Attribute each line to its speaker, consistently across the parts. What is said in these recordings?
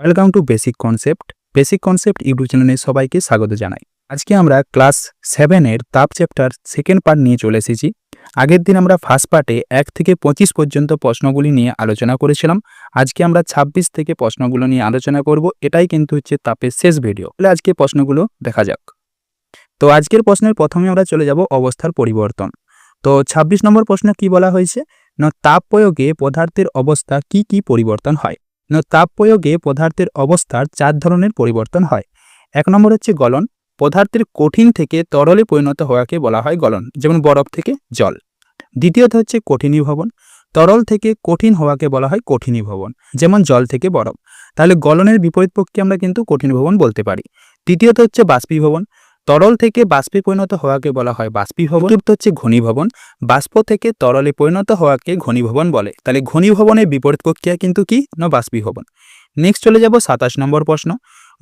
Speaker 1: Welcome to basic concept basic concept YouTube চ্যানেলে সবাইকে স্বাগত জানাই। আজকে আমরা ক্লাস সেভেনের তাপ চ্যাপ্টার সেকেন্ড পার্ট নিয়ে চলে এসেছি। আগের দিন আমরা ফার্স্ট পার্টে এক থেকে পঁচিশ পর্যন্ত প্রশ্নগুলি নিয়ে আলোচনা করেছিলাম। আজকে আমরা ছাব্বিশ থেকে প্রশ্নগুলো নিয়ে আলোচনা করব। এটাই কিন্তু হচ্ছে তাপের শেষ ভিডিও তাহলে আজকে প্রশ্নগুলো দেখা যাক। তো আজকের প্রশ্নের প্রথমে আমরা চলে যাব অবস্থার পরিবর্তন। তো ২৬ নম্বর প্রশ্ন কি বলা হয়েছে? না, তাপ প্রয়োগে পদার্থের অবস্থা কি কি পরিবর্তন হয়? তাপ প্রয়োগে পদার্থের অবস্থার চার ধরনের পরিবর্তন হয়। এক নম্বর হচ্ছে গলন। পদার্থের কঠিন থেকে তরলে পরিণত হওয়াকে বলা হয় গলন, যেমন বরফ থেকে জল। দ্বিতীয়ত হচ্ছে কঠিনীভবন। তরল থেকে কঠিন হওয়াকে বলা হয় কঠিনীভবন, যেমন জল থেকে বরফ। তাহলে গলনের বিপরীত পক্ষে আমরা কিন্তু কঠিনভবন বলতে পারি। তৃতীয়ত হচ্ছে বাষ্পীভবন। তরল থেকে বাষ্পে পরিণত হওয়াকে বলা হয় বাষ্পীভবন। চতুর্থ হচ্ছে ঘনীভবন। বাষ্প থেকে তরলে পরিণত হওয়াকে ঘনীভবন বলে। তাহলে ঘনীভবনের বিপরীত প্রক্রিয়া কিন্তু কি? না, বাষ্পীভবন। নেক্সট চলে যাব সাতাশ নম্বর প্রশ্ন।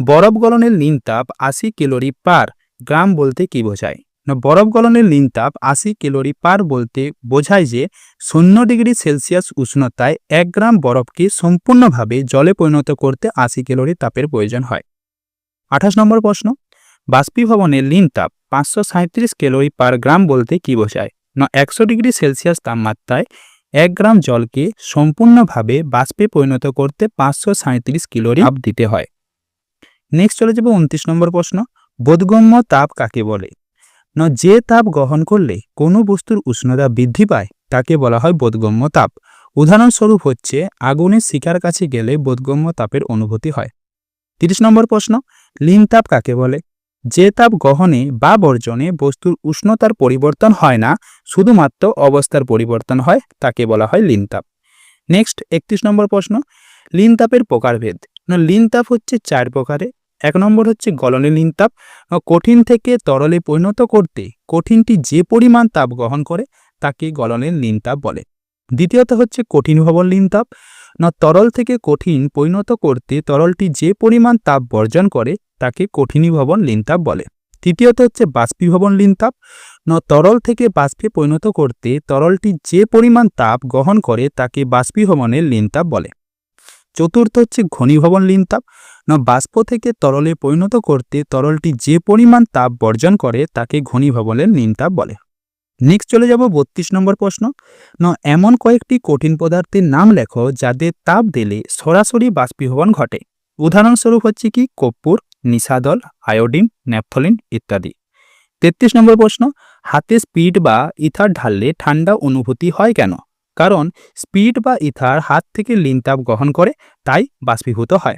Speaker 1: বরফ গলনের লিন তাপ আশি ক্যালোরি পার গ্রাম বলতে কি বোঝায়? না, বরফ গলনের লিন তাপ আশি ক্যালোরি পার বলতে বোঝায় যে শূন্য ডিগ্রি সেলসিয়াস উষ্ণতায় এক গ্রাম বরফকে সম্পূর্ণভাবে জলে পরিণত করতে আশি ক্যালোরি তাপের প্রয়োজন হয়। আঠাশ নম্বর প্রশ্ন। বাষ্পীভবনের লিন তাপ পাঁচশো সাঁত্রিশ ক্যালোরি পার গ্রাম বলতে কি বোঝায়? না, একশো ডিগ্রি সেলসিয়াস তাপমাত্রায় এক গ্রাম জলকে সম্পূর্ণভাবে বাষ্পে পরিণত করতে পাঁচশো সাঁত্রিশ ক্যালোরি তাপ দিতে হয়। নেক্সট চলে যাবে উনত্রিশ নম্বর প্রশ্ন, বোধগম্য তাপ কাকে বলে? না, যে তাপ গ্রহণ করলে কোনো বস্তুর উষ্ণতা বৃদ্ধি পায়, তাকে বলা হয় বোধগম্য তাপ। উদাহরণস্বরূপ হচ্ছে, আগুনের শিকার কাছে গেলে বোধগম্য তাপের অনুভূতি হয়। তিরিশ নম্বর প্রশ্ন, লিন তাপ কাকে বলে? যে তাপ গ্রহণে বা বর্জনে বস্তুর উষ্ণতার পরিবর্তন হয় না, শুধুমাত্র অবস্থার পরিবর্তন হয়, তাকে বলা হয় লিন তাপ নেক্সট, একত্রিশ নম্বর প্রশ্ন। লিন তাপের প্রকারভেদ। না লিন হচ্ছে চার প্রকারে। এক নম্বর হচ্ছে গলনে লিন তাপ না, কঠিন থেকে তরলে পরিণত করতে কঠিনটি যে পরিমাণ তাপ গ্রহণ করে, তাকে গলনের লিন তাপ বলে। দ্বিতীয়ত হচ্ছে কঠিন ভবন লিন তাপ না তরল থেকে কঠিন পরিণত করতে তরলটি যে পরিমাণ তাপ বর্জন করে, তাকে কঠিনীভবন লিনতাপ বলে। তৃতীয়ত হচ্ছে বাষ্পীভবন লিনতাপ। ন তরল থেকে বাষ্পে পরিণত করতে তরলটি যে পরিমাণ তাপ গ্রহণ করে, তাকে বাষ্পীভবনের লিনতাপ বলে। চতুর্থ হচ্ছে ঘনীভবন লিনতাপ। ন বাষ্প থেকে তরলে পরিণত করতে তরলটি যে পরিমাণ তাপ বর্জন করে, তাকে ঘনীভবনের লিনতাপ বলে। নেক্সট চলে যাব বত্রিশ নম্বর প্রশ্ন। ন, এমন কয়েকটি কঠিন পদার্থের নাম লেখো যাদের তাপ দিলে সরাসরি বাষ্পীভবন ঘটে। উদাহরণস্বরূপ হচ্ছে কি? কর্পূর নিশাদল আয়োডিন, ন্যাপথলিন ইত্যাদি। তেত্রিশ নম্বর প্রশ্ন, হাতে স্পিড বা ইথার ঢাললে ঠান্ডা অনুভূতি হয় কেন? কারণ স্পিড বা ইথার হাত থেকে লিনতাপ গ্রহণ করে, তাই বাষ্পীভূত হয়।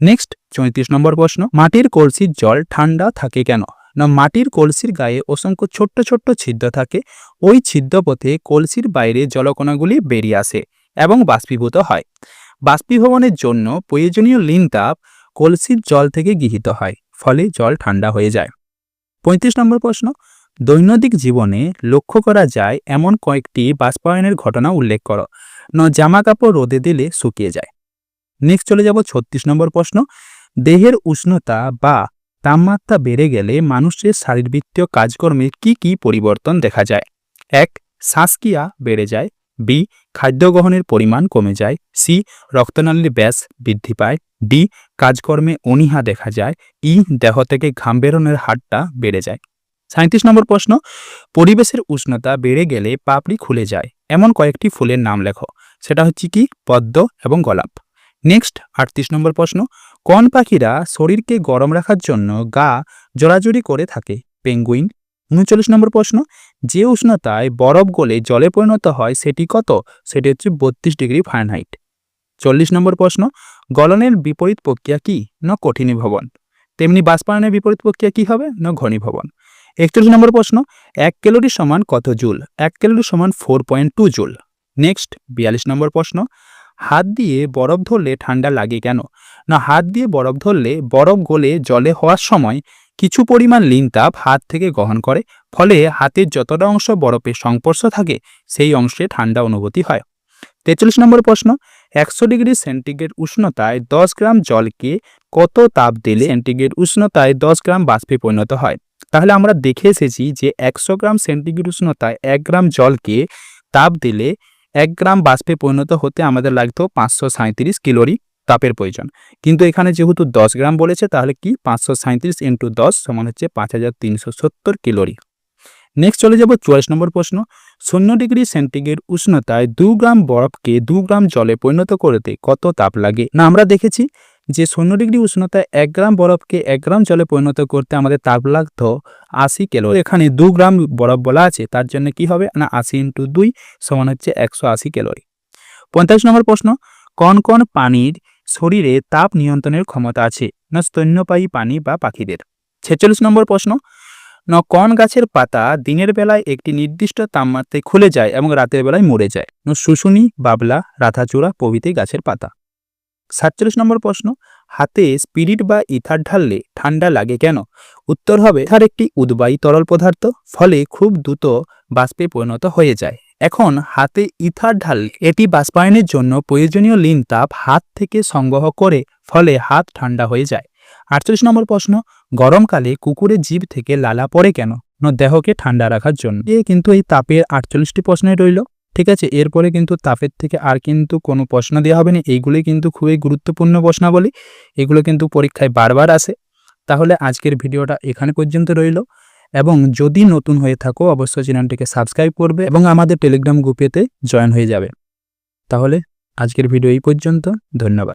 Speaker 1: নেক্সট চৌত্রিশ নম্বর প্রশ্ন, মাটির কলসির জল ঠান্ডা থাকে কেন? না মাটির কলসির গায়ে অসংখ্য ছোট্ট ছোট্ট ছিদ্র থাকে, ওই ছিদ্রপথে কলসির বাইরে জলকণাগুলি বেরিয়ে আসে এবং বাষ্পীভূত হয়। বাষ্পীভবনের জন্য প্রয়োজনীয় লিন তাপ কলসির জল থেকে গৃহীত হয়, ফলে জল ঠান্ডা হয়ে যায়। পঁয়ত্রিশ নম্বর প্রশ্ন, দৈনন্দিন জীবনে লক্ষ্য করা যায় এমন কয়েকটি বাষ্পায়নের ঘটনা উল্লেখ করো। ন জামা কাপড় রোদে দিলে শুকিয়ে যায়। নেক্সট চলে যাব ছত্রিশ নম্বর প্রশ্ন, দেহের উষ্ণতা বা তাপমাত্রা বেড়ে গেলে মানুষের শারীরবৃত্তীয় কাজকর্মে কি কি পরিবর্তন দেখা যায়? এক, শ্বাসক্রিয়া বেড়ে যায়। বি, খাদ্য গ্রহণের পরিমাণ কমে যায়। সি, রক্তনালীর ব্যাস বৃদ্ধি পায়। ডি, কাজকর্মে অনীহা দেখা যায়। ই, দেহ থেকে ঘাম বেরোনোর হারটা বেড়ে যায়। সাঁত্রিশ নম্বর প্রশ্ন, পরিবেশের উষ্ণতা বেড়ে গেলে পাপড়ি খুলে যায়। এমন কয়েকটি ফুলের নাম লেখো। সেটা হচ্ছে কি? পদ্ম এবং গোলাপ। নেক্সট, আটত্রিশ নম্বর প্রশ্ন কোন পাখিরা শরীরকে গরম রাখার জন্য গা জোড়াজুড়ি করে থাকে। পেঙ্গুইন, উনচল্লিশ নম্বর প্রশ্ন, যে উষ্ণতায় বরফ গলে জলে পরিণত হয় সেটি কত? সেটি হচ্ছে বত্রিশ ডিগ্রি ফারেনহাইট। চল্লিশ নম্বর প্রশ্ন, গলনের বিপরীত প্রক্রিয়া কি? না কঠিনীভবন তেমনি বাষ্পায়নের বিপরীত প্রক্রিয়া কি হবে? না ঘনীভবন। একচল্লিশ নম্বর প্রশ্ন, এক ক্যালোরি সমান কত জুল? এক ক্যালোরি সমান four point two joule. Next, বিয়াল্লিশ নম্বর প্রশ্ন হাত দিয়ে বরফ ধরলে ঠান্ডা লাগে কেন? না, হাত দিয়ে বরফ ধরলে বরফ গলে জলে হওয়ার সময় কিছু পরিমাণ লিন তাপ হাত থেকে গ্রহণ করে, ফলে হাতের যতটা অংশ বরফের সংস্পর্শ থাকে, সেই অংশে ঠান্ডা অনুভূতি হয়। তেচল্লিশ নম্বর প্রশ্ন, একশো ডিগ্রি সেন্টিগ্রেড উষ্ণতায় দশ গ্রাম জলকে কত তাপ দিলে সেন্টিগ্রেড উষ্ণতায় দশ গ্রাম বাষ্পে পরিণত হয়? তাহলে আমরা দেখে এসেছি যে একশো গ্রাম সেন্টিগ্রেড উষ্ণতায় এক গ্রাম জলকে তাপ দিলে এক গ্রাম বাষ্পে পরিণত হতে আমাদের লাগতো পাঁচশো সাঁত্রিশ কিলোরি তাপের প্রয়োজন। কিন্তু এখানে যেহেতু দশ গ্রাম বলেছে, তাহলে কি পাঁচশো সাঁত্রিশ ইন্টু দশ সমান হচ্ছে পাঁচ হাজার তিনশো সত্তর কিলোরি নেক্সট চলে যাব চুয়াল্লিশ নম্বর প্রশ্ন। শূন্য ডিগ্রি সেন্টিগ্রেড উষ্ণতায় দু গ্রাম বরফকে দু গ্রাম জলে পরিণত করতে কত তাপ লাগে? না, আমরা দেখেছি যে শূন্য ডিগ্রি উষ্ণতায় এক গ্রাম বরফকে এক গ্রাম জলে পরিণত করতে আমাদের তাপ লাগতো আশি ক্যালোরি এখানে দু গ্রাম বরফ বলা আছে, তার জন্য কি হবে? না, আশি ইন্টু দুই সমান হচ্ছে একশো আশি ক্যালোরি পঞ্চাশ নম্বর প্রশ্ন, কোন কোন পানির শরীরে তাপ নিয়ন্ত্রণের ক্ষমতা আছে? না, স্তন্যপায়ী পানি বা পাখিদের। ছেচল্লিশ নম্বর প্রশ্ন, ন, কোন গাছের পাতা দিনের বেলায় একটি নির্দিষ্ট তাপমাত্রায় খুলে যায় এবং রাতের বেলায় মরে যায়? ন, শুশুনি, বাবলা, রাধাচূড়া প্রভৃতি গাছের পাতা। সাতচল্লিশ নম্বর প্রশ্ন, হাতে স্পিরিট বা ইথার ঢাললে ঠান্ডা লাগে কেন? উত্তর হবে, ইথার একটি উদ্বায়ী তরল পদার্থ, ফলে খুব দ্রুত বাষ্পে পরিণত হয়ে যায়। এখন, হাতে ইথার ঢাললে এটি বাষ্পায়নের জন্য প্রয়োজনীয় লিন তাপ হাত থেকে সংগ্রহ করে, ফলে হাত ঠান্ডা হয়ে যায়। আটচল্লিশ নম্বর প্রশ্ন, গরমকালে কুকুরের জীব থেকে লালা পড়ে কেন? না দেহকে ঠান্ডা রাখার জন্য। এ কিন্তু এই তাপের আটচল্লিশটি প্রশ্নে রইল। ঠিক আছে? এরপরে কিন্তু তাপের থেকে আর কিন্তু কোনো প্রশ্ন দেওয়া হবে না। এইগুলোই কিন্তু খুবই গুরুত্বপূর্ণ প্রশ্নাবলী। এগুলো কিন্তু পরীক্ষায় বারবার আসে। তাহলে আজকের ভিডিওটা এখানে পর্যন্ত রইল এবং যদি নতুন হয়ে থাকো, অবশ্যই চ্যানেলটিকে সাবস্ক্রাইব করবে এবং আমাদের টেলিগ্রাম গ্রুপেতে জয়েন হয়ে যাবে। তাহলে আজকের ভিডিও এই পর্যন্ত। ধন্যবাদ।